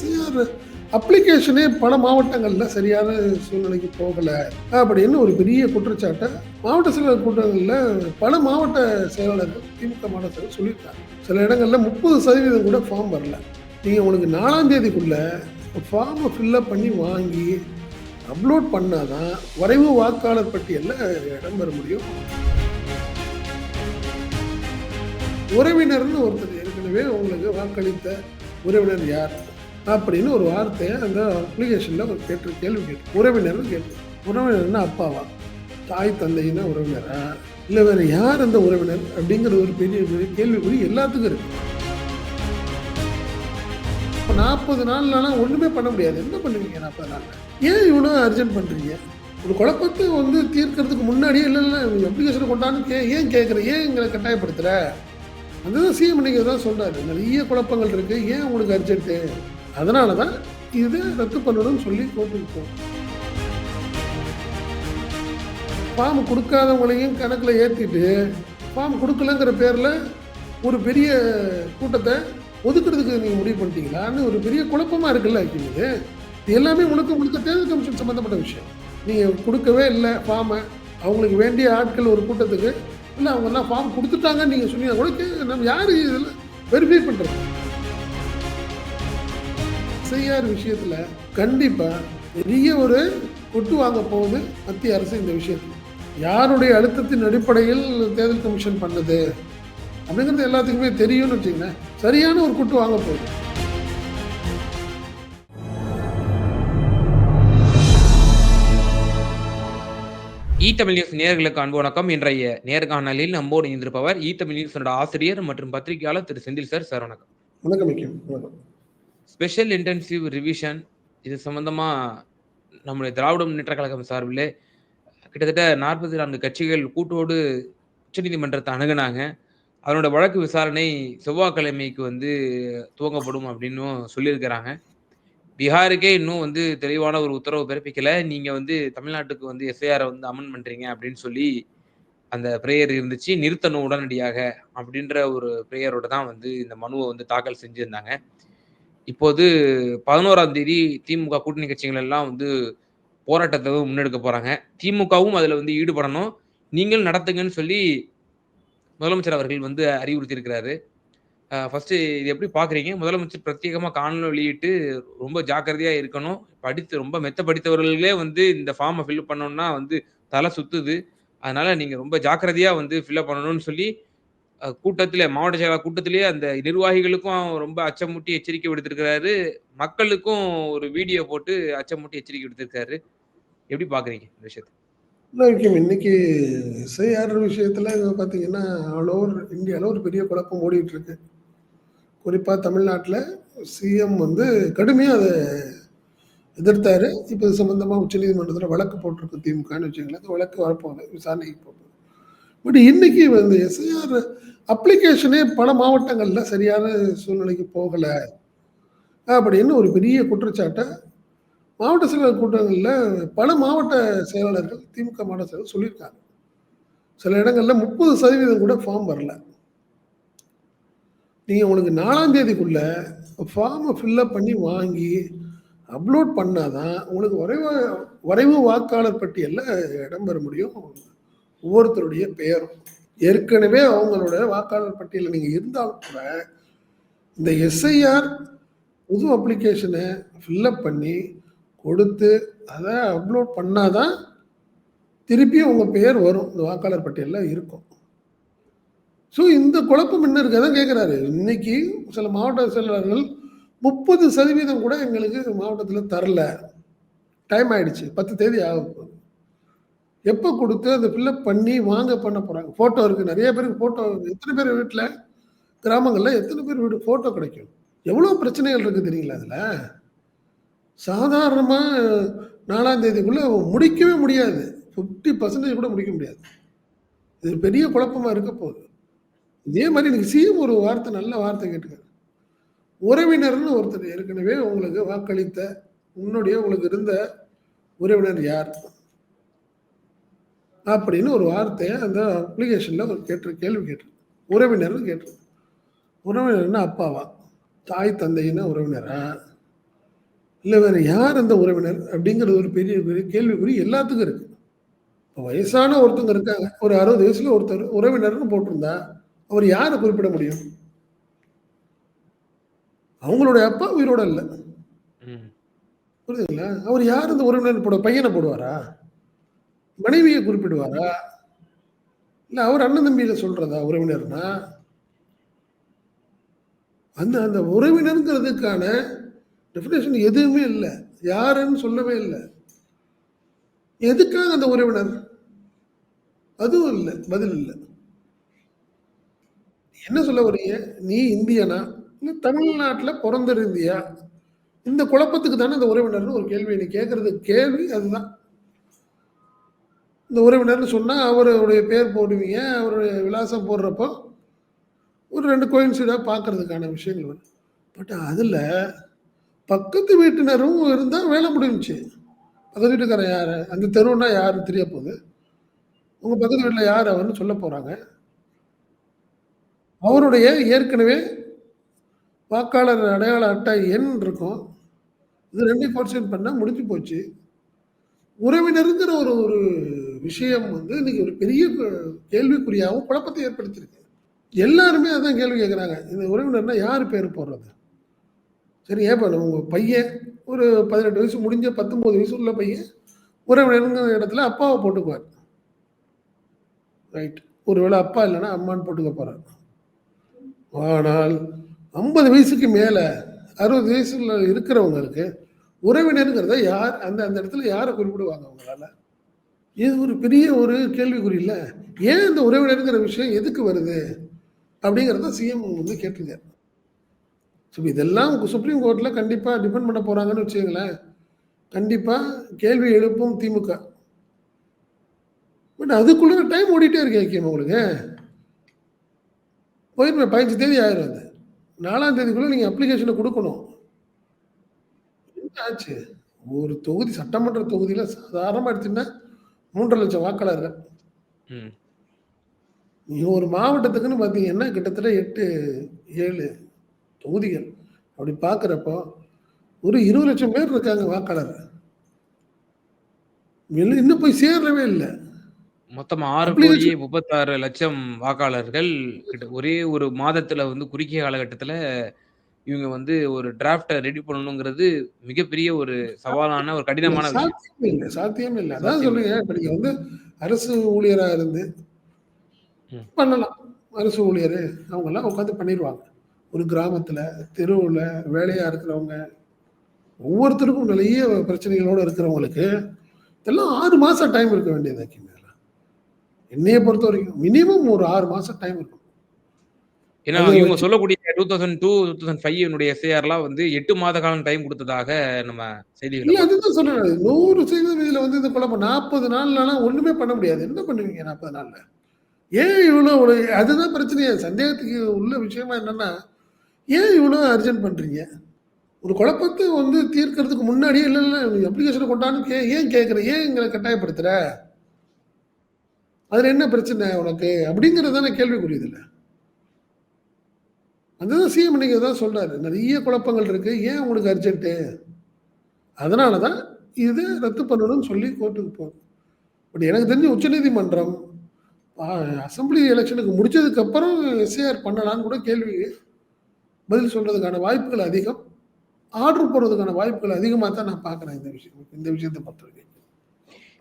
CR அப்ளிகேஷனே பல மாவட்டங்களில் சரியான சூழ்நிலைக்கு போகலை. அப்படின்னு ஒரு பெரிய குற்றச்சாட்டை மாவட்ட செயலாளர் கூட்டங்களில் பல மாவட்ட செயலாளர்கள் திமுக மாவட்ட செயலர் சொல்லியிருக்காங்க. சில இடங்களில் முப்பது சதவீதம் கூட ஃபார்ம் வரல. நீங்கள் உங்களுக்கு நாலாந்தேதிக்குள்ளே ஃபார்மை ஃபில்லப் பண்ணி வாங்கி அப்லோட் பண்ணால் தான் வரைவு வாக்காளர் பட்டியலில் இடம் பெற முடியும். உறவினர்னு ஒருத்தர் ஏற்கனவே உங்களுக்கு வாக்களித்த உறவினர் யார்? அப்படின்னு ஒரு வார்த்தையை அந்த அப்ளிகேஷனில் ஒரு கேட்டு கேள்வி கேட்டு உறவினர்னு கேட்டு. உறவினர்னா அப்பாவா? தாய் தந்தைன்னா உறவினரா. இல்லை வேறு யார் அந்த உறவினர் அப்படிங்கிற ஒரு பெரிய கேள்விக்குறி எல்லாத்துக்கும் இருக்கு. இப்போ நாற்பது நாள்லாம் ஒன்றுமே பண்ண முடியாது. என்ன பண்ணுவீங்க நாற்பது நாளில்? ஏன் இவ்வளோ அர்ஜென்ட் பண்ணுறீங்க ஒரு குழப்பத்தை வந்து தீர்க்கறதுக்கு முன்னாடியே இல்லை இல்லை அப்ளிகேஷனை கொண்டாந்து கே ஏன் கேட்குற ஏன் எங்களை கட்டாயப்படுத்துகிற அதுதான் சிஎம் நீங்கள் தான் சொல்கிறாரு நிறைய குழப்பங்கள் இருக்குது ஏன் உங்களுக்கு அர்ஜென்ட்டு அதனால தான் இது ரத்து பண்ணணும்னு சொல்லி கோர்ட்டுக்கு ஃபார்ம் கொடுக்காதவங்களையும் கணக்கில் ஏற்றிட்டு ஃபார்ம் கொடுக்கலங்கிற பேரில் ஒரு பெரிய கூட்டத்தை ஒதுக்குறதுக்கு நீங்கள் முடிவு பண்ணிட்டீங்களான்னு ஒரு பெரிய குழப்பமாக இருக்குல்ல இது. இது எல்லாமே உனக்கு முழுக்க தேர்தல் கமிஷன் சம்மந்தப்பட்ட விஷயம். நீங்கள் கொடுக்கவே இல்லை ஃபார்மை அவங்களுக்கு வேண்டிய ஆட்கள் ஒரு கூட்டத்துக்கு. இல்லை அவங்கெல்லாம் ஃபார்ம் கொடுத்துட்டாங்கன்னு நீங்கள் சொன்னீங்கன்னா கூட நம்ம யார் இதில் வெரிஃபை பண்ணுறது செய்யார் விஷயத்தில் கண்டிப்பாக பெரிய ஒரு கொட்டு வாங்க போகுது மத்திய அரசு இந்த விஷயத்தில். யாருடைய அழுத்தத்தின் அடிப்படையில் தேர்தல் கமிஷன் பண்ணுது? அப்படிங்கிறது எல்லாத்துக்குமே தெரியும்னு வச்சுங்களேன் சரியான ஒரு குட்டு வாங்க போகுது. இ தமிழ் நியூஸ் நேயர்களுக்கு அன்பு வணக்கம். இன்றைய நேர்காணலில் நம்மோடு இணைந்திருப்பவர் இ தமிழ் நியூஸோட ஆசிரியர் மற்றும் பத்திரிகையாளர் திரு செந்தில் சார் சார் வணக்கம். வணக்கம் வணக்கம் ஸ்பெஷல் இன்டென்சிவ் ரிவிஷன் இது சம்மந்தமாக நம்முடைய திராவிட முன்னேற்ற கழகம் சார்பில் கிட்டத்தட்ட நாற்பத்தி நான்கு கட்சிகள் கூட்டோடு உச்சநீதிமன்றத்தை அணுகினாங்க. அதனோட வழக்கு விசாரணை செவ்வாய்க்கிழமைக்கு வந்து துவங்கப்படும் அப்படின்னும் சொல்லியிருக்கிறாங்க. பீகாருக்கே இன்னும் வந்து தெளிவான ஒரு உத்தரவு பிறப்பிக்கல. நீங்க வந்து தமிழ்நாட்டுக்கு வந்து எஸ்ஐஆரை வந்து அமன் பண்றீங்க அப்படின்னு சொல்லி அந்த பிரேயர் இருந்துச்சு. நிறுத்தணும் உடனடியாக அப்படின்ற ஒரு பிரேயரோட தான் வந்து இந்த மனுவை வந்து தாக்கல் செஞ்சுருந்தாங்க. இப்போது பதினோராம் தேதி திமுக கூட்டணி கட்சிகள் எல்லாம் வந்து போராட்டத்தை முன்னெடுக்க போறாங்க. திமுகவும் அதுல வந்து ஈடுபடணும். நீங்கள் நடத்துங்கன்னு சொல்லி முதலமைச்சர் அவர்கள் வந்து அறிவுறுத்தி இருக்கிறாரு ஃபர்ஸ்ட் இது எப்படி பாக்குறீங்க? முதலமைச்சர் பிரத்யேகமா காணொலி வெளியிட்டு ரொம்ப ஜாக்கிரதையா இருக்கணும். படித்து ரொம்ப மெத்த படித்தவர்களே வந்து இந்த ஃபார்மை ஃபில் பண்ணணும்னா வந்து தலை சுத்துது. அதனால நீங்க ரொம்ப ஜாக்கிரதையா வந்து ஃபில்அப் பண்ணணும்னு சொல்லி கூட்டத்திலே மாவட்ட செயலாளர் கூட்டத்திலேயே அந்த நிர்வாகிகளுக்கும் ரொம்ப அச்சமூட்டி எச்சரிக்கை விடுத்திருக்கிறாரு. மக்களுக்கும் ஒரு வீடியோ போட்டு அச்சமூட்டி எச்சரிக்கை விடுத்திருக்காரு. எப்படி பாக்குறீங்க இந்த விஷயத்தை? இன்னைக்கு எஸ்ஐஆர் விஷயத்தில் பார்த்தீங்கன்னா ஆல் ஓவர் இந்தியாவில் ஒரு பெரிய குழப்பம் ஓடிட்டு இருக்கு குறிப்பாக தமிழ்நாட்டில் சிஎம் வந்து கடுமையாக அதை எதிர்த்தாரு. இப்போ இது சம்மந்தமாக உச்சநீதிமன்றத்தில் வழக்கு போட்டிருக்கு திமுகன்னு வச்சுங்களேன் அந்த வழக்கு வரப்போகுது விசாரணைக்கு போகுது. பட் இன்னைக்கு வந்து எஸ்ஐஆர் அப்ளிகேஷனே பல மாவட்டங்களில் சரியான சூழ்நிலைக்கு போகலை. அப்படின்னு ஒரு பெரிய குற்றச்சாட்டை மாவட்ட செயலாளர் கூட்டங்களில் பல மாவட்ட செயலாளர்கள் திமுக மாவட்ட செயலர் சொல்லியிருக்காங்க. சில இடங்களில் முப்பது சதவீதம் கூட ஃபார்ம் வரல. நீங்கள் உங்களுக்கு நாலாம் தேதிக்குள்ளே ஃபார்மை ஃபில்லப் பண்ணி வாங்கி அப்லோட் பண்ணாதான் உங்களுக்கு வரைவு வரைவு வாக்காளர் பட்டியலில் இடம் பெற முடியும். ஒவ்வொருத்தருடைய பெயரும். ஏற்கனவே அவங்களோட வாக்காளர் பட்டியலில் நீங்கள் இருந்தாலும் கூட இந்த எஸ்ஐஆர் புது அப்ளிகேஷனை ஃபில்லப் பண்ணி கொடுத்து அதை அப்லோட் பண்ணாதான் திருப்பியும் உங்கள் பெயர் வரும். இந்த வாக்காளர் பட்டியலில் இருக்கும். ஸோ இந்த குழப்பம் என்ன இருக்கு? கேட்குறாரு இன்னைக்கு சில மாவட்ட செயலாளர்கள் முப்பது சதவீதம் கூட எங்களுக்கு மாவட்டத்தில் தரல. டைம் ஆயிடுச்சு. பத்து தேதி ஆகும். எப்போ கொடுத்து அதை ஃபில்லப் பண்ணி வாங்க பண்ண போகிறாங்க ஃபோட்டோ இருக்குது நிறைய பேருக்கு ஃபோட்டோ எத்தனை பேர் வீட்டில் கிராமங்களில் எத்தனை பேர் வீடு ஃபோட்டோ கிடைக்கும்? எவ்வளோ பிரச்சனைகள் இருக்குது தெரியுங்களா அதில்? சாதாரணமாக நாலாம் தேதிக்குள்ளே முடிக்கவே முடியாது. ஃபிஃப்டி பர்சன்டேஜ் கூட முடிக்க முடியாது. இது பெரிய குழப்பமாக இருக்க போகுது. இதே மாதிரி எனக்கு சிஎம் ஒரு வார்த்தை நல்ல வார்த்தை கேட்டுக்காரு உறவினர்னு ஒருத்தர் ஏற்கனவே உங்களுக்கு வாக்களித்த உன்னுடைய உங்களுக்கு இருந்த உறவினர் யார்? அப்படின்னு ஒரு வார்த்தையை அந்த அப்ளிகேஷனில் ஒரு கேட்டு கேள்வி கேட்டு உறவினர்னு கேட்டு உறவினர்னா அப்பாவா தாய் தந்தைன்னா உறவினரா இல்ல வேற யார் அந்த உறவினர்? அப்படிங்கிறது ஒரு பெரிய பெரிய கேள்விக்குறி எல்லாத்துக்கும் இருக்கு. இப்ப வயசான ஒருத்தவங்க இருக்காங்க. ஒரு 60 வயசுல ஒருத்தர் உறவினர்ன்னு போட்டிருந்தா, அவர் யார குறிப்பிட முடியும்? அவங்களுடைய அப்பா உயிரோட இல்ல. புரியுதுங்களா? அவர் யார் அந்த உறவினர் போட பையன போடுவாரா? மனைவியை குறிப்பிடுவாரா? இல்ல அவர் அண்ணன் தம்பியில சொல்றதா உறவினர்னா? அந்த அந்த உறவினர்ங்கிறதுக்கான டெஃபினிஷன் எதுவுமே இல்ல. யாருன்னு சொல்லவே இல்ல. எதுக்காக அந்த உறவினர்? அதுவும் இல்ல. பதில் இல்ல. என்ன சொல்ல வர்றீங்க? நீ இந்தியனா? இல்லை தமிழ்நாட்டில் பிறந்திருந்தியா இந்த குழப்பத்துக்கு தானே இந்த உறவினர்னு ஒரு கேள்வி நீ கேட்கறது கேள்வி அதுதான். இந்த உறவினர்னு சொன்னால் அவருடைய பேர் போடுவீங்க. அவருடைய விலாசம் போடுறப்போ, ஒரு ரெண்டு கோயின்சிடாக பார்க்கறதுக்கான விஷயங்கள் வரும். பட் அதில் பக்கத்து வீட்டினரும் இருந்தால் வேலை முடிஞ்சிச்சு பக்கத்து வீட்டுக்காரன் யார் அந்த தெருவுனா யாருன்னு தெரிய போகுது. உங்கள் பக்கத்து வீட்டில் யார் அவர்னு சொல்ல போகிறாங்க அவருடைய ஏற்கனவே வாக்காளர் அடையாள அட்டை எண் இருக்கும். இது 2யும் கோர்டினேட் பண்ணால் முடிஞ்சு போச்சு. உறவினருங்கிற ஒரு ஒரு விஷயம் வந்து இன்னைக்கு ஒரு பெரிய கேள்விக்குறியாகவும் குழப்பத்தை ஏற்படுத்தியிருக்கு. எல்லாருமே அதான் கேள்வி கேட்குறாங்க. இந்த உறவினர்னா யார் பேர் போடுறது? சரி ஏன் இப்ப உங்க பையன் ஒரு 18 வயசு முடிஞ்ச 19 வயசு உள்ள பையன் உறவினருங்கிற இடத்துல அப்பாவை போட்டுக்குவார். ரைட். ஒருவேளை அப்பா இல்லைன்னா அம்மான்னு போட்டுக்க போகிறார் ஆனால் 50 வயசுக்கு மேலே அறுபது வயசுல இருக்கிறவங்களுக்கு உறவினருங்கிறத யார் அந்த அந்த இடத்துல யாரை குறிப்பிடுவாங்க அவங்களால? இது ஒரு பெரிய ஒரு கேள்விக்குறி இல்லை ஏன் இந்த உறவினருங்கிற விஷயம் எதுக்கு வருது? அப்படிங்கிறத சிஎம் வந்து கேட்டிருக்காரு. ஸோ இதெல்லாம் சுப்ரீம் கோர்ட்டில் கண்டிப்பாக டிபெண்ட் பண்ண போகிறாங்கன்னு வச்சுக்கங்களேன். கண்டிப்பாக கேள்வி எழுப்பும் திமுக. பட் அதுக்குள்ளே டைம் ஓடிட்டே இருக்கேன் ஹக்கீம் உங்களுக்கு. போயிருப்பேன் பதினஞ்சு தேதி ஆயிரும் அது. நாலாம் தேதிக்குள்ளே நீங்கள் அப்ளிகேஷனை கொடுக்கணும் என்ன ஆச்சு? ஒரு தொகுதி சட்டமன்ற தொகுதியில் சாதாரணமாக எடுத்தீங்கன்னா எடுத்தீங்கன்னா 3,00,000 வாக்காளர்கள். ஒரு மாவட்டத்துக்குன்னு பார்த்தீங்கன்னா, கிட்டத்தட்ட 8, 7 தொகுதிகள். அப்படி பார்க்கிறப்போ, ஒரு 20,00,000 பேர் இருக்காங்க வாக்காளர். இன்னும் இன்னும் போய் சேரவே இல்ல. மொத்தம் 6 கோடியே அப்ளிகேஷன் 36 லட்சம் வாக்காளர்கள் ஒரே ஒரு மாதத்துல வந்து குறுகிய காலகட்டத்துல இவங்க வந்து ஒரு டிராஃப்ட்ட ரெடி பண்ணணுங்கிறது மிகப்பெரிய ஒரு சவாலான, ஒரு கடினமான விஷயம். சாத்தியமே இல்ல சாத்தியமே இல்ல. அதான் சொல்றேங்க. இப்ப நீங்க வந்து அரசு ஊழியரா இருந்து. பண்ணலாம். அரசு ஊழியரு அவங்கலாம் உட்காந்து பண்ணிருவாங்க. ஒரு கிராமத்துல, தெருவுல வேலையா இருக்கிறவங்க, ஒவ்வொருத்தருக்கும் நிறைய பிரச்சனைகளோட இருக்கிறவங்களுக்கு, இதெல்லாம் 6 மாசம் டைம் இருக்க வேண்டியது. என்னைய பொறுத்தவரைக்கும் மினிமம் ஒரு 6 மாசம் டைம் இருக்கும். ஏன்னா, இவங்க சொல்லக்கூடிய 2002, 2005 னுடைய எஸ்ஐஆர்லாம் வந்து 8 மாத காலம் டைம் குடுத்ததாக நம்ம பார்த்தோம். அதுதான் சொல்றேன். 100% இதுல வந்து இந்த குழப்பம் 40 நாள்லலாம் ஒண்ணுமே பண்ண முடியாது. என்ன பண்ணுவீங்க 40 நாள்ல? ஏன் இவ்ளோ ஒரு அதுதான் பிரச்சனையே. சந்தேகத்துக்கு உள்ள விஷயமா என்னன்னா, ஏன் இவ்ளோ அர்ஜென்ட் பண்றீங்க? ஒரு குழப்பத்த வந்து தீர்க்கிறதுக்கு முன்னாடியே இல்ல இல்ல அப்ளிகேஷன கே ஏன் கேட்குற? ஏன் எங்கள கட்டாயப்படுத்துற? அதுல என்ன பிரச்சனை உனக்கு? அப்படிங்கிறது தானே கேள்விக்குறி இதுல. அதுதான் சிஎம் நீங்கள் தான் சொல்றாரு. நிறைய குழப்பங்கள் இருக்குது ஏன் உங்களுக்கு அர்ஜென்ட்டு? அதனால தான் இதை ரத்து பண்ணணும்னு சொல்லி கோர்ட்டுக்கு போகும் பட் எனக்கு தெரிஞ்சு உச்சநீதிமன்றம் அசம்பிளி அசெம்பிளி முடிச்சதுக்கப்புறம் எஸ்ஏஆர் பண்ணலான்னு கூட கேள்வி பதில் சொல்கிறதுக்கான வாய்ப்புகள் அதிகம். ஆர்டர் போடுறதுக்கான வாய்ப்புகள் அதிகமாக தான் நான் பார்க்குறேன் இந்த விஷயம் இந்த விஷயத்தை பொறுத்தவரைக்கும்.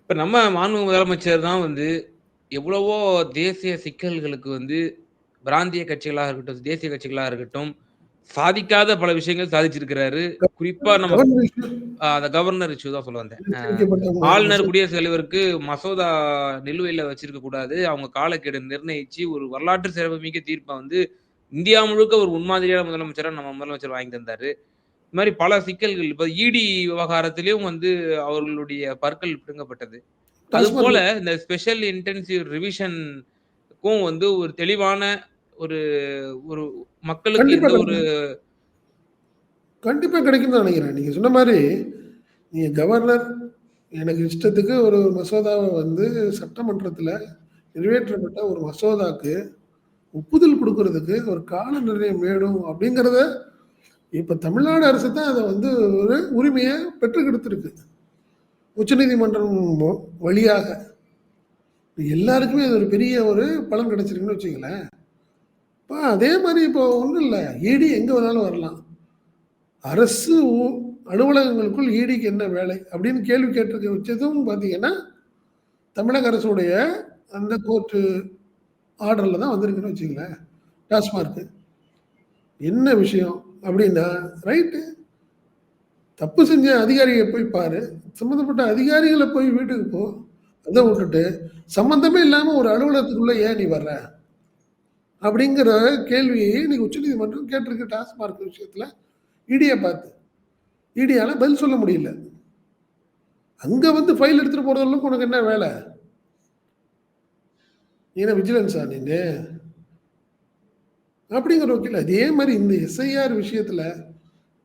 இப்போ நம்ம மாண்பு முதலமைச்சர் தான் வந்து எவ்வளவோ தேசிய சிக்கல்களுக்கு வந்து பிராந்திய கட்சிகளா இருக்கட்டும், தேசிய கட்சிகளா இருக்கட்டும், சாதிக்காத பல விஷயங்கள் சாதிச்சிருக்கிறாரு. குறிப்பா நம்ம அந்த கவர்னர் இஷ்யூ தான் சொல்ல வந்தேன். ஆளுநர், குடியரசுத் தலைவருக்கு மசோதா நிலுவையில வச்சிருக்க கூடாது. அவங்க காலக்கெடு நிர்ணயிச்சு ஒரு வரலாற்று சிறப்புமிக்க தீர்ப்ப வந்து இந்தியா முழுக்க ஒரு முன்மாதிரியான முதலமைச்சரா நம்ம முதலமைச்சர் வாங்கி தந்தாரு. இது மாரி பல சிக்கல்கள் இப்ப இடி விவகாரத்திலயும் வந்து அவர்களுடைய பற்கள் பிடுங்கப்பட்டது. அதுபோல டாஸ்மாக் இந்த ஸ்பெஷல் இன்டென்சிவ் ரிவிஷன்க்கும் வந்து ஒரு தெளிவான ஒரு ஒரு மக்களுக்கு எந்த ஒரு கிடைக்கும். கண்டிப்பா கிடைக்கும்னு தான் நினைக்கிறேன். நீங்க சொன்ன மாரி, நீங்க கவர்னர் எனக்கு இஷ்டத்துக்கு ஒரு மசோதாவ வந்து சட்டமன்றத்துல நிறைவேற்றப்பட்ட ஒரு மசோதாக்கு ஒப்புதல் குடுக்குறதுக்கு ஒரு கால நிர்ணயம் வேணும் அப்படிங்கிறத இப்ப தமிழ்நாடு அரசு தான் அத வந்து ஒரு உரிமைய பெற்றுக் கொடுத்திருக்கு. உச்சநீதிமன்றம் வழியாக. எல்லாருக்குமே அது ஒரு பெரிய ஒரு பலன் கிடைச்சிருக்குன்னு வச்சுக்கங்களேன். அதே மாதிரி இப்போ ஒன்றும் இல்லை ஈடி எங்கே வேணாலும் வரலாம். அரசு அலுவலகங்களுக்குள் ஈடிக்கு என்ன வேலை? அப்படின்னு கேள்வி கேட்டிருக்க வச்சதும் பார்த்தீங்கன்னா, தமிழக அரசுடைய அந்த கோர்ட்டு ஆர்டரில் தான் வந்திருக்குன்னு வச்சுக்கங்களேன். டாஸ்மார்க்கு என்ன விஷயம்? அப்படின்னா, ரைட்டு. தப்பு செஞ்ச அதிகாரியை போய் பாரு. சம்மந்தப்பட்ட அதிகாரிகளை போய் வீட்டுக்கு போ. அதை விட்டுட்டு, சம்மந்தமே இல்லாமல் ஒரு அலுவலகத்துக்குள்ளே ஏன் நீ வர்ற? அப்படிங்கிற கேள்வியை இன்னைக்கு உச்சநீதிமன்றம் கேட்டிருக்கு டாஸ்மார்க் விஷயத்துல. ஈடிய பார்த்து. ஈடியால பதில் சொல்ல முடியல. அங்க வந்து ஃபைல் எடுத்துட்டு போற அளவுக்கு உனக்கு என்ன வேல? நீ என்ன விஜிலன்ஸா நீனு? அப்படிங்கிற வகையில அதே மாரி இந்த எஸ்ஐஆர் விஷயத்துல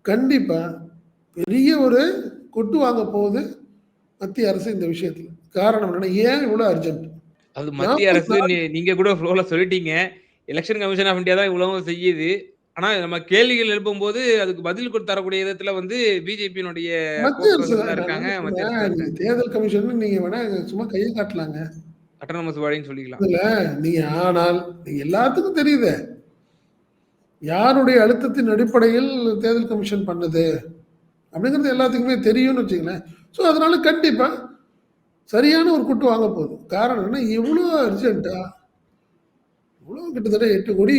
கண்டிப்பா பெரிய ஒரு கொட்டு வாங்க போகுது மத்திய அரசு இந்த விஷயத்துல. காரணம் என்னன்னா, ஏன் இவ்வளோ அர்ஜென்ட்? அது மத்திய 40 அரசு நீ நீங்க கூட ஃப்ளோல சொல்லிட்டீங்க. எலக்ஷன் கமிஷன் ஆஃப் இந்தியா தான் இவ்வளவும் செய்யுது. ஆனா நம்ம கேள்விகள் எழுப்பும்போது அதுக்கு பதில் குடுத்து தரக்கூடிய விதத்துல வந்து பிஜேபியினுடைய இருக்காங்க. தேர்தல் கமிஷன் நீங்க வேணா சும்மா கைய காட்டலாங்க. அட்டானமஸ் பாடின்னு சொல்லிக்கலாம். நீங்க ஆனால் எல்லாத்துக்கும் தெரியுதே. யாருடைய அழுத்தத்தின் அடிப்படையில் தேர்தல் கமிஷன் பண்ணுது? அப்படிங்கிறது எல்லாத்துக்குமே தெரியும்னு வச்சுக்கங்களேன். ஸோ அதனால கண்டிப்பா சரியான ஒரு குட்டு வாங்க போகுது. காரணம் என்ன? இவ்வளோ அர்ஜென்ட்டா கிட்டத்தட்ட எட்டு கோடி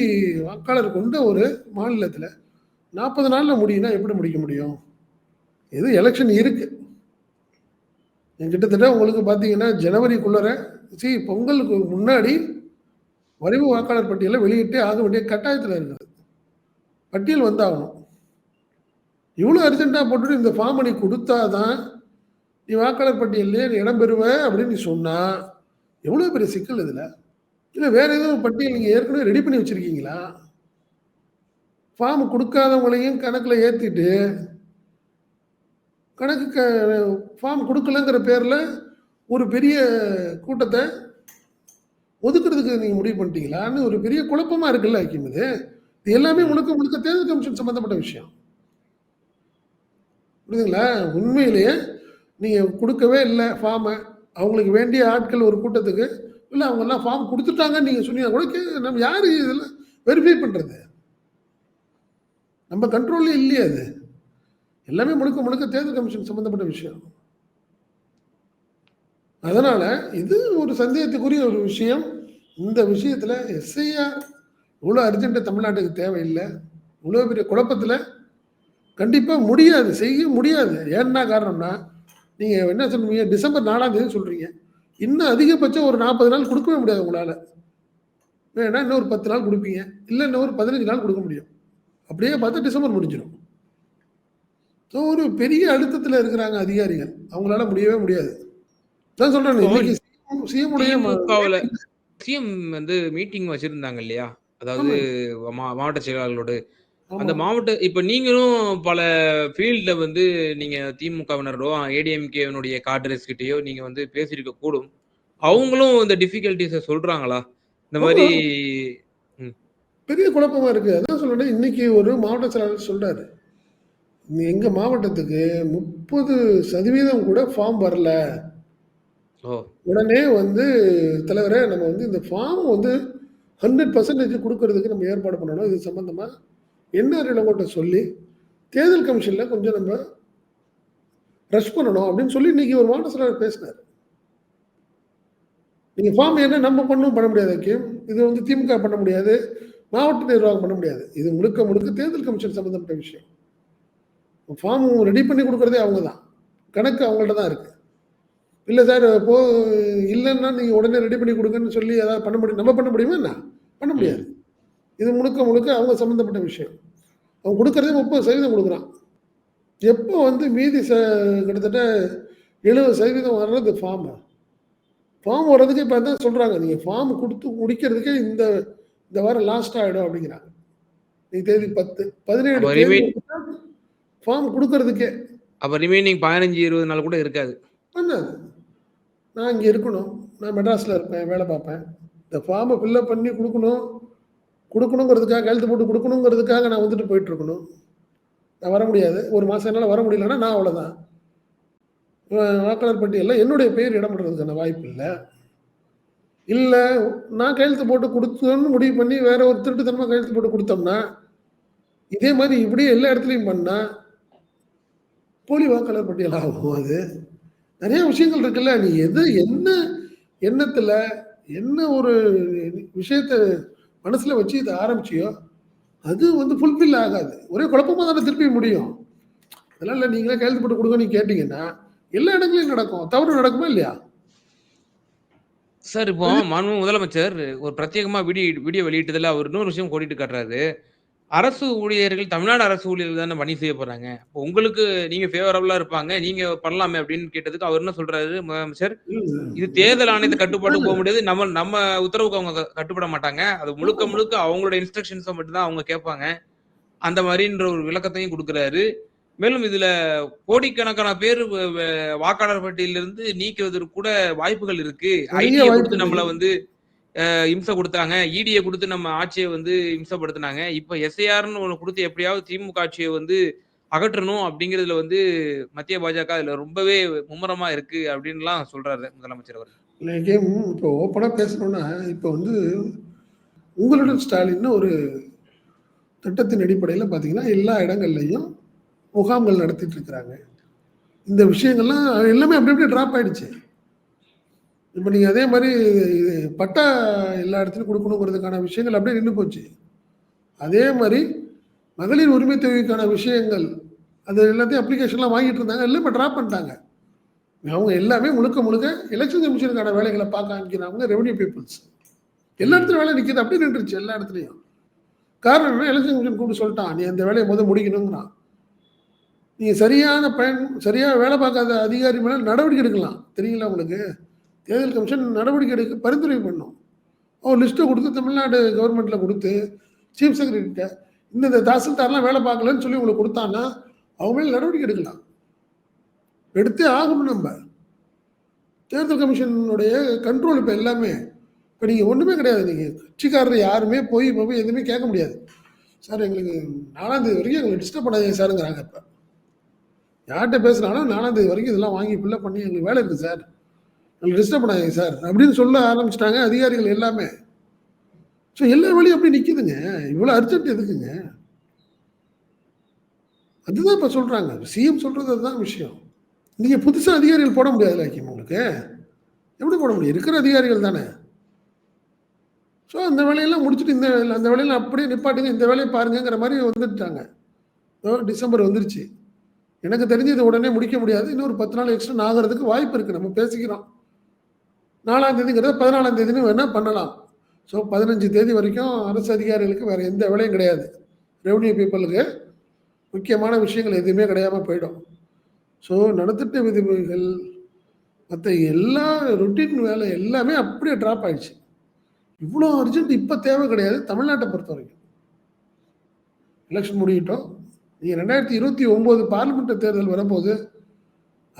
வாக்காளர் கொண்ட ஒரு மாநிலத்தில் நாற்பது நாளில் முடியும்னா எப்படி முடிக்க முடியும்? இது எலக்ஷன் இருக்கு. கிட்டத்தட்ட உங்களுக்கு பார்த்தீங்கன்னா, ஜனவரிக்குள்ளர சி பொங்கலுக்கு முன்னாடி வரைவு வாக்காளர் பட்டியலை வெளியிட்டே ஆக வேண்டிய கட்டாயத்தில் இருக்குது. பட்டியல் வந்தாகணும். இவ்வளோ அர்ஜென்ட்டாக போட்டுட்டு இந்த ஃபார்ம் நீ கொடுத்தா தான், நீ வாக்காளர் பட்டியலே நீ இடம் பெறுவ அப்படின்னு நீ எவ்வளோ பெரிய சிக்கல் இதில் இல்லை வேற எதுவும் பட்டியல் நீங்கள் ஏற்கனவே ரெடி பண்ணி வச்சிருக்கீங்களா? ஃபார்ம் கொடுக்காதவங்களையும் கணக்கில் ஏற்றிட்டு கணக்கு க ஃபார்ம் கொடுக்கலங்கிற பேரில் ஒரு பெரிய கூட்டத்தை ஒதுக்குறதுக்கு நீங்கள் முடிவு பண்ணிட்டீங்களான்னு ஒரு பெரிய குழப்பமாக இருக்குல்ல ஹக்கீம் இது. இது எல்லாமே முழுக்க முழுக்க தேர்தல் கமிஷன் சம்மந்தப்பட்ட விஷயம். புரியுதுங்களா? உண்மையிலேயே நீங்கள் கொடுக்கவே இல்லை ஃபார்மை அவங்களுக்கு வேண்டிய ஆட்கள் ஒரு கூட்டத்துக்கு, இல்ல அவங்கெல்லாம் ஃபார்ம் கொடுத்துட்டாங்கன்னு நீங்க சொன்னீங்க கூட கே நம்ம யாரு இதெல்லாம் வெரிஃபை பண்றது? நம்ம கண்ட்ரோல்லே இல்லையே அது. எல்லாமே முழுக்க முழுக்க தேர்தல் கமிஷன் சம்மந்தப்பட்ட விஷயம். அதனால இது ஒரு சந்தேகத்துக்குரிய ஒரு விஷயம். இந்த விஷயத்துல எஸ்ஐஆர் இவ்வளோ அர்ஜென்ட்டு தமிழ்நாட்டுக்கு தேவையில்லை இவ்வளோ பெரிய குழப்பத்தில் கண்டிப்பாக முடியாது. செய்ய முடியாது. ஏன்னா காரணம்னா, நீங்கள் என்ன சொல்லுவீங்க? டிசம்பர் நாலாம் தேதி சொல்கிறீங்க இன்னும் அதிகபட்சம் ஒரு 40 நாள் குடுக்கவே முடியாது உங்களால. வேணா ஒரு 10 நாள் குடுப்பீங்க. இல்ல இன்னும் ஒரு 15 நாள் குடுக்க முடியும். அப்படியே பார்த்தா டிசம்பர் முடிஞ்சிரும். ஸோ ஒரு பெரிய அழுத்தத்துல இருக்கிறாங்க அதிகாரிகள். அவங்களால முடியவே முடியாது. அதான் சொல்றேனே சிஎம் சிஎம் வந்து மீட்டிங் வச்சிருந்தாங்க இல்லையா? அதாவது மாவட்ட செயலாளர்களோடு. அந்த மாவட்ட இப்ப நீங்களும் பல ஃபீல்ட்ல வந்து நீங்க திமுகவினரோ, ஏடிஎம்கேவினுடைய காட்ரேஸ் கிட்டயோ நீங்க வந்து பேசியிருக்க கூடும். அவங்களும் இந்த டிஃபிகல்டீஸ சொல்றாங்களா? இந்த மாரி ஆமா. ம். பெரிய குழப்பமா இருக்கு. அதான் சொல்றேனே இன்னைக்கு ஒரு மாவட்ட செயலாளர் சொல்றாரு. எங்க மாவட்டத்துக்கு 30% கூட ஃபார்ம் வரல. உடனே வந்து தலைவரே நம்ம வந்து இந்த ஃபார்ம் வந்து 100% குடுக்கறதுக்கு நம்ம ஏற்பாடு பண்ணணும். இது சம்பந்தமா என்ஆர் இளங்கோட்ட சொல்லி, தேர்தல் கமிஷனில் கொஞ்சம் நம்ம ரஷ் பண்ணணும் அப்படின்னு சொல்லி இன்னைக்கு ஒரு மாவட்ட செயலாளர் பேசினார் நீங்கள் ஃபார்ம் என்ன நம்ம பண்ணும் பண்ண முடியாது ஹக்கீம். இது வந்து திமுக பண்ண முடியாது. மாவட்ட நிர்வாகம் பண்ண முடியாது. இது முழுக்க முழுக்க தேர்தல் கமிஷன் சம்மந்தப்பட்ட விஷயம். ஃபார்ம் ரெடி பண்ணி கொடுக்குறதே அவங்க தான். கணக்கு அவங்கள்ட்ட தான் இருக்குது இல்லை சார் போ இல்லைன்னா நீங்கள் உடனே ரெடி பண்ணி கொடுங்கன்னு சொல்லி ஏதாவது பண்ண முடியும் நம்ம பண்ண முடியுமா என்ன? பண்ண முடியாது. இது முழுக்க முழுக்க அவங்க சம்பந்தப்பட்ட விஷயம். அவன் குடுக்குறதே 30% குடுக்குறான். எப்போ வந்து மீதி ச கிட்டத்தட்ட 70% வர்றது ஃபார்ம். ஃபார்ம் வர்றதுக்கு இப்ப அதான் சொல்றாங்க. நீங்க ஃபார்ம் குடுத்து முடிக்கிறதுக்கே இந்த இந்த வாரம் லாஸ்ட் ஆயிடும் அப்படிங்கிறாங்க. இன்னைக்கு தேதி 10 17 அப்ப தேதி ரிமைன் ஃபார்ம் குடுக்குறதுக்கே. அப்ப ரிமைனிங் 15, 20 நாள் கூட இருக்காது. பண்ணாது. நான் இங்க இருக்கணும். நான் மெட்ராஸ்ல இருப்பேன். வேலை பார்ப்பேன். இந்த ஃபார்ம ஃபில் பண்ணி குடுக்கணும். கொடுக்கணுங்கிறதுக்காக கழுத்து போட்டு கொடுக்கணுங்கிறதுக்காக நான் வந்துட்டு போயிட்டுருக்கணும். நான் வர முடியாது. ஒரு மாதம் என்னால் வர முடியலன்னா நான் அவ்வளோதான் வாக்காளர் பட்டியலில் என்னுடைய பெயர் இடம்பெறதுக்கான வாய்ப்பு இல்லை. இல்லை நான் கையெழுத்து போட்டு கொடுத்தோன்னு முடிவு பண்ணி வேற ஒரு திருட்டுத்தனமாக கையெழுத்து போட்டு கொடுத்தோம்னா இதே மாதிரி இப்படியே எல்லா இடத்துலையும் பண்ணால் போலி வாக்காளர் பட்டியல் ஆகும் அது. நிறைய விஷயங்கள் இருக்குல்ல. நீ எது என்ன எண்ணத்தில் என்ன ஒரு விஷயத்தை மனசில் வச்சு இதை ஆரம்பிச்சியோ அது வந்து ஃபுல்ஃபில் ஆகாது. ஒரே குழப்பமாக தானே திருப்பி முடியும். அதெல்லாம் இல்லை நீங்களே கையெழுத்து போட்டு கொடுங்க நீங்க கேட்டீங்கன்னா எல்லா இடங்களையும் நடக்கும். தவறு நடக்குமா இல்லையா? சார் இப்போ மாண்பு முதலமைச்சர் ஒரு பிரத்யேகமா வீடியோ வீடியோ வெளியிட்டதுல அவர் இன்னொரு விஷயம் கோடிட்டு காட்டுறாரு. அரசு ஊழியர்கள் தமிழ்நாடு அரசு ஊழியர்கள் தானே பணி செய்ய போறாங்க. இப்போ உங்களுக்கு நீங்க ஃபேவரபிளா இருப்பாங்க. நீங்க பண்ணலாமே அப்படின்னு கேட்டதுக்கு அவர் என்ன சொல்றாரு முதலமைச்சர்? இது தேர்தல் ஆணையத்தை கட்டுப்பாட்டு போக முடியாது. நம்ம நம்ம உத்தரவுக்கு அவங்க கட்டுப்பட மாட்டாங்க. அது முழுக்க முழுக்க அவங்களோட இன்ஸ்ட்ரக்ஷன்ஸை மட்டும் தான் அவங்க கேட்பாங்க. அந்த மாதிரின்ற ஒரு விளக்கத்தையும் கொடுக்குறாரு. மேலும் இதுல கோடிக்கணக்கான பேர் வாக்காளர் பட்டியலிருந்து நீக்குவதற்கு கூட வாய்ப்புகள் இருக்கு. ஐடியை கொடுத்து. நம்மள வந்து இம்சை கொடுத்தாங்க. இடியை கொடுத்து நம்ம ஆட்சியை வந்து இம்சப்படுத்தினாங்க. இப்போ எஸ்ஐஆர்னு ஒன்று கொடுத்து எப்படியாவது திமுக ஆட்சியை வந்து அகற்றணும் அப்படிங்கிறதுல வந்து மத்திய பாஜக அதுல ரொம்பவே மும்முரமா இருக்கு அப்படின்லாம் சொல்றாரு முதலமைச்சர் அவர் இன்னைக்கு இப்போ ஓப்பனாக பேசணும்னா இப்போ வந்து உங்களுடன் ஸ்டாலின் ஒரு திட்டத்தின் அடிப்படையில் பார்த்தீங்கன்னா எல்லா இடங்கள்லையும் முகாம்கள் நடத்திட்டு இருக்கிறாங்க. இந்த விஷயங்கள்லாம் எல்லாமே அப்படி அப்படியே ட்ராப் ஆயிடுச்சு. இப்போ நீங்கள் அதே மாதிரி இது பட்டா எல்லா இடத்துலையும் கொடுக்கணுங்கிறதுக்கான விஷயங்கள் அப்படியே நின்று போச்சு. அதே மாதிரி மகளிர் உரிமை தொகைக்கான விஷயங்கள் அது எல்லாத்தையும் அப்ளிகேஷன்லாம் வாங்கிட்டு இருந்தாங்க எல்லாம் இப்போ ட்ராப் பண்ணிட்டாங்க. அவங்க எல்லாமே முழுக்க முழுக்க எலெக்ஷன் கமிஷனுக்கான வேலைகளை பார்க்க ஆரம்பிக்கிறாங்க ரெவன்யூ பீப்புள்ஸ் எல்லா இடத்துலையும் வேலை நிற்கிது அப்படியே நின்றுச்சு எல்லா இடத்துலையும். காரணம் என்ன எலெக்ஷன் கமிஷன் கூப்பிட்டு சொல்லிட்டான் நீ அந்த வேலையை முதல் முடிக்கணுங்கிறான். நீங்கள் சரியான பயன் சரியாக வேலை பார்க்காத அதிகாரி மேலே நடவடிக்கை எடுக்கலாம். தெரியுங்களா உங்களுக்கு? தேர்தல் கமிஷன் நடவடிக்கை எடுக்க பரிந்துரை பண்ணும். ஒரு லிஸ்ட்டை கொடுத்து தமிழ்நாடு கவர்மெண்ட்டில் கொடுத்து சீஃப் செக்ரட்டரிட்ட இந்த தாசில்தார்லாம் வேலை பார்க்கலன்னு சொல்லி உங்களுக்கு கொடுத்தான்னா அவங்க மேலே நடவடிக்கை எடுக்கலாம். எடுத்தே ஆகணும் நம்ம. தேர்தல் கமிஷனுடைய கண்ட்ரோல் இப்போ எல்லாமே இப்போ நீங்கள் ஒன்றுமே கிடையாது. நீங்கள் கட்சிக்காரர் யாருமே போய் இப்போ போய் எதுவுமே கேட்க முடியாது. சார் எங்களுக்கு நாலாந்தேதி வரைக்கும் எங்களுக்கு டிஸ்டர்ப் பண்ணாதீங்க சாருங்கிறாங்க இப்போ. யார்கிட்ட பேசுனாலும் நாலாந்தேதி வரைக்கும் இதெல்லாம் வாங்கி ஃபில்லப் பண்ணி எங்களுக்கு வேலை இருக்குது சார். எங்களுக்கு டிஸ்டர்ப் பண்ணாங்க சார் அப்படின்னு சொல்ல ஆரம்பிச்சிட்டாங்க அதிகாரிகள் எல்லாமே. ஸோ எல்லா வழியும் அப்படி நிற்கிதுங்க இவ்வளோ அர்ஜென்ட் எதுக்குங்க? அதுதான் இப்போ சொல்கிறாங்க சிஎம் சொல்கிறது அதுதான் விஷயம். நீங்கள் புதுசாக அதிகாரிகள் போட முடியாதுல்ல ஹக்கீம் உங்களுக்கு? எப்படி போட முடியும்? இருக்கிற அதிகாரிகள் தானே. ஸோ அந்த வேலையெல்லாம் முடிச்சுட்டு இந்த வேலை- அந்த வேலையெல்லாம் அப்படியே நிப்பாட்டுங்க. இந்த வேலையை பாருங்கங்கிற மாதிரி வந்துட்டாங்க. டிசம்பர் வந்துருச்சு. எனக்கு தெரிஞ்சு இதை உடனே முடிக்க முடியாது. இன்னொரு பத்து நாள் எக்ஸ்டன் ஆகிறதுக்கு வாய்ப்பு இருக்குது நம்ம பேசிக்கிறோம். நாலாம் தேதிங்கிறத பதினாலாம் தேதினு வேணால் பண்ணலாம். ஸோ பதினஞ்சு தேதி வரைக்கும் அரசு அதிகாரிகளுக்கு வேறு எந்த வேலையும் கிடையாது. ரெவன்யூ பீப்புளுக்கு முக்கியமான விஷயங்கள் எதுவுமே கிடையாமல் போயிடும். ஸோ நடத்திட்ட விதிமுறைகள் மற்ற எல்லா ரொட்டீன் வேலை எல்லாமே அப்படியே ட்ராப் ஆயிடுச்சு. இவ்வளோ அர்ஜென்ட் இப்போ தேவை கிடையாது தமிழ்நாட்டை பொறுத்த வரைக்கும் எலெக்ஷன் முடியட்டும். நீங்கள் ரெண்டாயிரத்தி இருபத்தி ஒம்பது பார்லிமெண்ட் தேர்தல் வரும்போது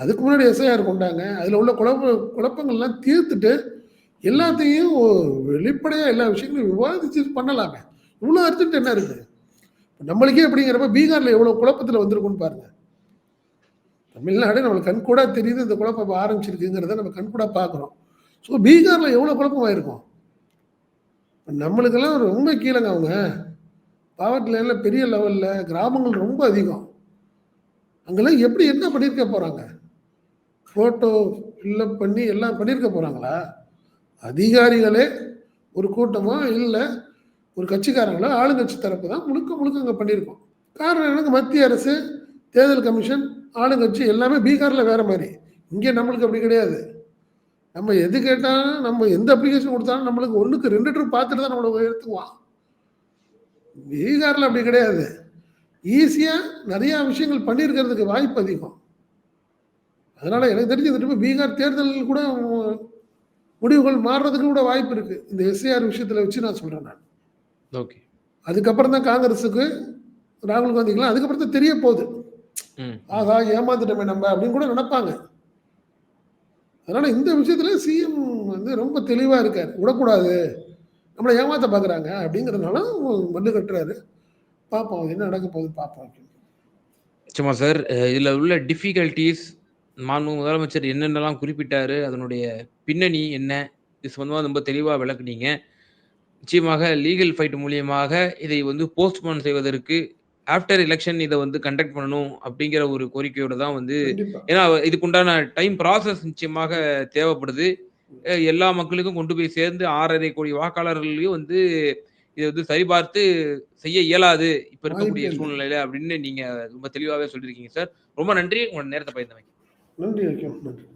அதுக்கு முன்னாடி எஸ்ஐஆர் கொண்டாங்க. அதில் உள்ள குழப்ப குழப்பங்கள்லாம் தீர்த்துட்டு எல்லாத்தையும் வெளிப்படையாக எல்லா விஷயங்களையும் விவாதிச்சு பண்ணலாமே. இவ்வளோ அர்ஜென்ட் என்ன இருக்குது நம்மளுக்கே அப்படிங்கிறப்ப பீகாரில் எவ்வளோ குழப்பத்தில் வந்திருக்குன்னு பாருங்க. தமிழ்நாடு நம்மளுக்கு கண்கூடாக தெரியுது இந்த குழப்பம் ஆரம்பிச்சிருக்குங்கிறத நம்ம கண்கூடாக பார்க்குறோம் ஸோ பீகாரில் எவ்வளோ குழப்பமாயிருக்கும் நம்மளுக்கெல்லாம் ரொம்ப கீழங்க அவங்க. பாவட்டில் எல்லாம் பெரிய லெவலில் கிராமங்கள் ரொம்ப அதிகம். அங்கெல்லாம் எப்படி என்ன பண்ணியிருக்க போகிறாங்க ஃபோட்டோ ஃபில்லப் பண்ணி எல்லாம் பண்ணியிருக்க போகிறாங்களா அதிகாரிகளே ஒரு கூட்டமோ இல்லை ஒரு கட்சிக்காரங்களோ ஆளுங்கட்சி தரப்பு தான் முழுக்க முழுக்க அங்கே பண்ணியிருக்கோம் காரணம் எனக்கு மத்திய அரசு தேர்தல் கமிஷன் ஆளுங்கட்சி எல்லாமே பீகாரில் வேறு மாதிரி. இங்கே நம்மளுக்கு அப்படி கிடையாது. நம்ம எது கேட்டாலும் நம்ம எந்த அப்ளிகேஷன் கொடுத்தாலும் நம்மளுக்கு ஒன்றுக்கு ரெண்டு ட்ரிப் பார்த்துட்டு தான் நம்மளை எடுத்துக்குவான். பீகாரில் அப்படி கிடையாது. ஈஸியாக நிறையா விஷயங்கள் பண்ணியிருக்கிறதுக்கு வாய்ப்பு அதிகம். அதனால எனக்கு தெரிஞ்சு பீகார் தேர்தலில் கூட முடிவுகள் மாறுறதுக்கு கூட வாய்ப்பு இருக்கு. இந்த எஸ்ஏஆர் விஷயத்துல வச்சு நான் சொல்றேன் நான். ஓகே. அதுக்கப்புறம் தான் காங்கிரஸுக்கு ராகுல் காந்திக்கெல்லாம் அதுக்கப்புறம் தான் தெரிய போகுது. ஆகா ஏமாந்துட்டோமே நம்ம அப்படின்னு கூட நினைப்பாங்க. அதனால இந்த விஷயத்துல சிஎம் வந்து ரொம்ப தெளிவா இருக்காரு. விடக்கூடாது. நம்மளை ஏமாத்த பாக்குறாங்க. அப்படிங்கறதுனால மல்லு கட்டுறாரு. பார்ப்போம் என்ன நடக்க போகுது பார்ப்போம் நிச்சயமா சார். அ இதுல உள்ள டிஃபிகல்டீஸ் மாண்பு முதலமைச்சர் என்னென்னலாம் குறிப்பிட்டாரு, அதனுடைய பின்னணி என்ன? இது சம்மந்தமா ரொம்ப தெளிவா விளக்குனீங்க. நிச்சயமாக லீகல் ஃபைட் மூலியமாக இதை வந்து போஸ்ட்போன் செய்வதற்கு ஆஃப்டர் எலக்ஷன் இத வந்து கண்டக்ட் பண்ணணும் அப்படிங்கிற ஒரு கோரிக்கையோட தான் வந்து. ஏன்னா இதுக்குண்டான டைம் ப்ராசஸ் நிச்சயமாக தேவைப்படுது. எல்லா மக்களுக்கும் கொண்டு போய் சேர்ந்து 6 1/2 கோடி வாக்காளர்களையும் வந்து இத வந்து சரிபார்த்து செய்ய இயலாது. இப்ப இருக்கக்கூடிய. சூழ்நிலையில அப்படின்னு நீங்க ரொம்ப தெளிவாவே சொல்லியிருக்கீங்க சார். ரொம்ப நன்றி உங்களோட நேரத்த பகிர்ந்தமைக்கு. நன்றி வைக்கும் நன்றி.